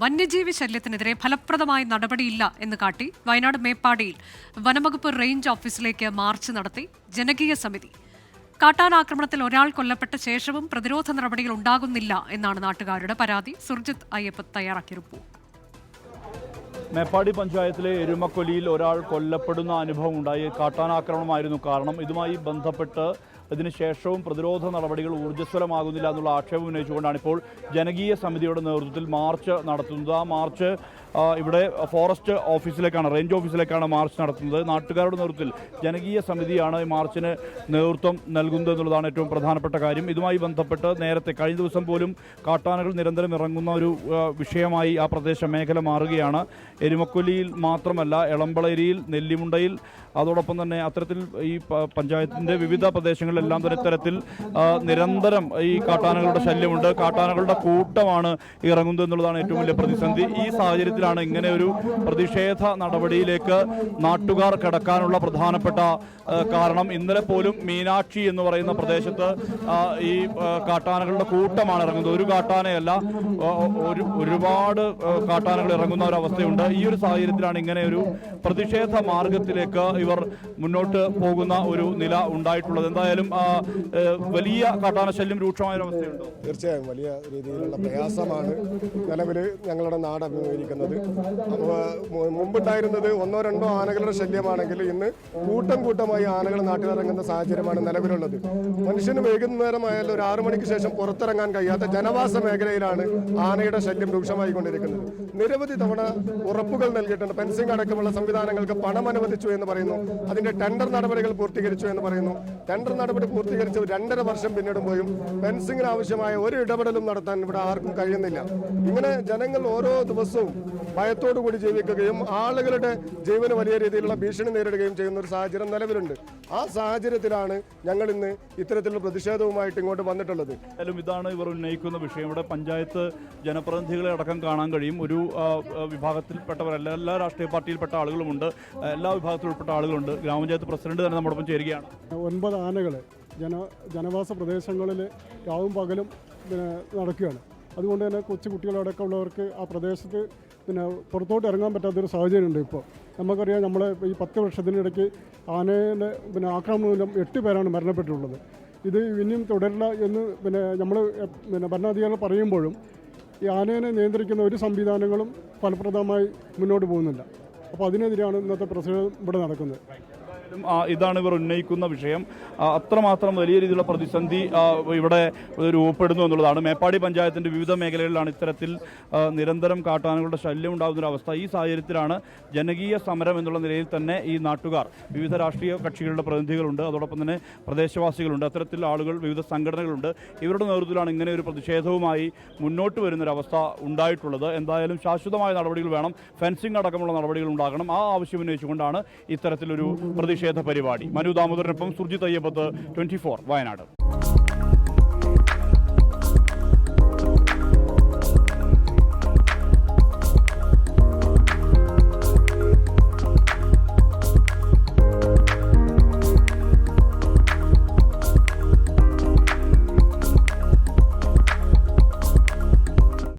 വന്യജീവി ശല്യത്തിനെതിരെ ഫലപ്രദമായ നടപടിയില്ല എന്ന് കാട്ടി വയനാട് മേപ്പാടിയിൽ വനംവകുപ്പ് റേഞ്ച് ഓഫീസിലേക്ക് മാർച്ച് നടത്തി ജനകീയ സമിതി. കാട്ടാനാക്രമണത്തിൽ ഒരാൾ കൊല്ലപ്പെട്ട ശേഷവും പ്രതിരോധ നടപടികൾ ഉണ്ടാകുന്നില്ല എന്നാണ് നാട്ടുകാരുടെ പരാതി. സുർജിത് അയ്യപ്പ തയ്യാറാക്കിയ റിപ്പോർട്ട്. മേപ്പാടി പഞ്ചായത്തിലെ എരുമക്കൊലിയിൽ ഒരാൾ കൊല്ലപ്പെടുന്ന അനുഭവം ഉണ്ടായി. കാട്ടാനാക്രമണമായിരുന്നു കാരണം. ഇതുമായി ബന്ധപ്പെട്ട് ഇതിനുശേഷവും പ്രതിരോധ നടപടികൾ ഊർജസ്വലമാകുന്നില്ല എന്നുള്ള ആക്ഷേപം ഉന്നയിച്ചുകൊണ്ടാണ് ഇപ്പോൾ ജനകീയ സമിതിയുടെ നേതൃത്വത്തിൽ മാർച്ച് നടത്തുന്നത്. ആ മാർച്ച് ഇവിടെ ഫോറസ്റ്റ് ഓഫീസിലേക്കാണ് റേഞ്ച് ഓഫീസിലേക്കാണ് മാർച്ച് നടത്തുന്നത്. നാട്ടുകാരുടെ നേതൃത്വത്തിൽ ജനകീയ സമിതിയാണ് ഈ മാർച്ചിന് നേതൃത്വം നൽകുന്നത് എന്നുള്ളതാണ് ഏറ്റവും പ്രധാനപ്പെട്ട കാര്യം. ഇതുമായി ബന്ധപ്പെട്ട് നേരത്തെ കഴിഞ്ഞ ദിവസം പോലും കാട്ടാനകൾ നിരന്തരം ഇറങ്ങുന്ന ഒരു വിഷയമായി ആ പ്രദേശ മേഖല മാറുകയാണ്. എരുമക്കൊല്ലിയിൽ മാത്രമല്ല എളമ്പളരിയിൽ നെല്ലിമുണ്ടയിൽ അതോടൊപ്പം തന്നെ അത്തരത്തിൽ ഈ പഞ്ചായത്തിന്റെ വിവിധ പ്രദേശങ്ങളിലെല്ലാം തന്നെ ഇത്തരത്തിൽ നിരന്തരം ഈ കാട്ടാനകളുടെ ശല്യമുണ്ട്. കാട്ടാനകളുടെ കൂട്ടമാണ് ഇറങ്ങുന്നത് എന്നുള്ളതാണ് ഏറ്റവും വലിയ പ്രതിസന്ധി. ഈ സാഹചര്യത്തിലാണ് ഇങ്ങനെ ഒരു പ്രതിഷേധ നടപടിയിലേക്ക് നാട്ടുകാർ കടക്കാനുള്ള പ്രധാനപ്പെട്ട കാരണം. ഇന്നലെ പോലും മീനാക്ഷി എന്ന് പറയുന്ന പ്രദേശത്ത് ഈ കാട്ടാനകളുടെ കൂട്ടമാണ് ഇറങ്ങുന്നത്. ഒരു കാട്ടാനയല്ല ഒരു ഒരുപാട് കാട്ടാനകൾ ഇറങ്ങുന്ന ഒരു അവസ്ഥയുണ്ട്. ഈ ഒരു സാഹചര്യത്തിലാണ് ഇങ്ങനെ ഒരു പ്രതിഷേധ മാർഗത്തിലേക്ക് ഇവർ മുന്നോട്ട് പോകുന്ന ഒരു നില ഉണ്ടായിട്ടുള്ളത്. എന്തായാലും ആ, വലിയ കാട്ടാനശല്യം രൂക്ഷമായ അവസ്ഥയുണ്ട്? തീർച്ചയായും വലിയ രീതിയിലുള്ള പ്രയാസമാണ് നിലവിൽ ഞങ്ങളുടെ നാട് അഭിമുഖീകരിക്കുന്നത്. മുമ്പുണ്ടായിരുന്നത് ഒന്നോ രണ്ടോ ആനകളുടെ ശല്യമാണെങ്കിൽ ഇന്ന് കൂട്ടം കൂട്ടമായി ആനകൾ നാട്ടിലിറങ്ങുന്ന സാഹചര്യമാണ് നിലവിലുള്ളത്. മനുഷ്യന് വൈകുന്നേരമായാലും ഒരു ആറു മണിക്ക് ശേഷം പുറത്തിറങ്ങാൻ കഴിയാത്ത ജനവാസ മേഖലയിലാണ് ആനയുടെ ശല്യം രൂക്ഷമായി കൊണ്ടിരിക്കുന്നത് നിരവധി തവണ ഉറപ്പുകൾ നൽകിയിട്ടുണ്ട്. ഫെൻസിംഗ് അടക്കമുള്ള സംവിധാനങ്ങൾക്ക് പണം അനുവദിച്ചു എന്ന് പറയുന്നു. അതിന്റെ ടെൻഡർ നടപടികൾ പൂർത്തീകരിച്ചു എന്ന് പറയുന്നു. ടെൻഡർ നടപടി പൂർത്തീകരിച്ച് രണ്ടര വർഷം പിന്നിടുമ്പോഴും ഫെൻസിങ്ങിന് ആവശ്യമായ ഒരു ഇടപെടലും നടത്താൻ ഇവിടെ ആർക്കും കഴിയുന്നില്ല. ഇങ്ങനെ ജനങ്ങൾ ഓരോ ദിവസവും ഭയത്തോടു കൂടി ജീവിക്കുകയും ആളുകളുടെ ജീവന് വലിയ രീതിയിലുള്ള ഭീഷണി നേരിടുകയും ചെയ്യുന്ന ഒരു സാഹചര്യം നിലവിലുണ്ട്. ആ സാഹചര്യത്തിലാണ് ഞങ്ങൾ ഇന്ന് ഇത്തരത്തിലുള്ള പ്രതിഷേധവുമായിട്ട് ഇങ്ങോട്ട് വന്നിട്ടുള്ളത്. എന്തായാലും ഇതാണ് ഇവർ ഉന്നയിക്കുന്ന വിഷയം. ഇവിടെ പഞ്ചായത്ത് ജനപ്രതിനിധികളെ അടക്കം കാണാൻ കഴിയും. ഒരു വിഭാഗത്തിൽപ്പെട്ടവരല്ല എല്ലാ രാഷ്ട്രീയ പാർട്ടിയിൽപ്പെട്ട ആളുകളുമുണ്ട്. എല്ലാ വിഭാഗത്തിൽ ഉൾപ്പെട്ട ആളുകളുണ്ട്. ഗ്രാമപഞ്ചായത്ത് പ്രസിഡന്റ് തന്നെ നമ്മോടൊപ്പം ചേരുകയാണ്. ഒൻപത് ആനകൾ ജന ജനവാസ പ്രദേശങ്ങളിൽ രാവും പകലും പിന്നെ നടക്കുകയാണ്. അതുകൊണ്ട് തന്നെ കൊച്ചു കുട്ടികളടക്കമുള്ളവർക്ക് ആ പ്രദേശത്ത് പിന്നെ പുറത്തോട്ട് ഇറങ്ങാൻ പറ്റാത്തൊരു സാഹചര്യമുണ്ട് ഇപ്പോൾ. നമുക്കറിയാം നമ്മൾ ഈ പത്ത് വർഷത്തിനിടയ്ക്ക് ആനയുടെ പിന്നെ ആക്രമണം മൂലം എട്ട് പേരാണ് മരണപ്പെട്ടിട്ടുള്ളത്. ഇത് ഇനിയും തുടരില്ല എന്ന് പിന്നെ നമ്മൾ പിന്നെ ഭരണാധികാരികൾ പറയുമ്പോഴും ഈ ആനയെ നിയന്ത്രിക്കുന്ന ഒരു സംവിധാനങ്ങളും ഫലപ്രദമായി മുന്നോട്ട് പോകുന്നില്ല. അപ്പോൾ അതിനെതിരെയാണ് ഇന്നത്തെ പ്രസിഡന്റ് ഇവിടെ നടക്കുന്നത്. ഇതാണ് ഇവർ ഉന്നയിക്കുന്ന വിഷയം. അത്രമാത്രം വലിയ രീതിയിലുള്ള പ്രതിസന്ധി ഇവിടെ രൂപപ്പെടുന്നു എന്നുള്ളതാണ്. മേപ്പാടി പഞ്ചായത്തിന്റെ വിവിധ മേഖലകളിലാണ് ഇത്തരത്തിൽ നിരന്തരം കാട്ടാനകളുടെ ശല്യം ഉണ്ടാകുന്ന ഒരു അവസ്ഥ ഈ സാഹചര്യത്തിലാണ് ജനകീയ സമരം എന്നുള്ള നിലയിൽ തന്നെ ഈ നാട്ടുകാർ. വിവിധ രാഷ്ട്രീയ കക്ഷികളുടെ പ്രതിനിധികളുണ്ട്. അതോടൊപ്പം തന്നെ പ്രദേശവാസികളുണ്ട്. അത്തരത്തിൽ ആളുകൾ വിവിധ സംഘടനകളുണ്ട്. ഇവരുടെ നേതൃത്വത്തിലാണ് ഇങ്ങനെ ഒരു പ്രതിഷേധവുമായി മുന്നോട്ട് വരുന്നൊരവസ്ഥ ഉണ്ടായിട്ടുള്ളത്. എന്തായാലും ശാശ്വതമായ നടപടികൾ വേണം. ഫെൻസിംഗ് അടക്കമുള്ള നടപടികൾ ഉണ്ടാകണം. ആ ആവശ്യം ഉന്നയിച്ചുകൊണ്ടാണ് ഇത്തരത്തിലൊരു പ്രതിഷേധ പരിപാടി. മനു ദാമോദരനൊപ്പം സുർജിത് അയ്യപ്പത്ത് ട്വന്റി വയനാട്.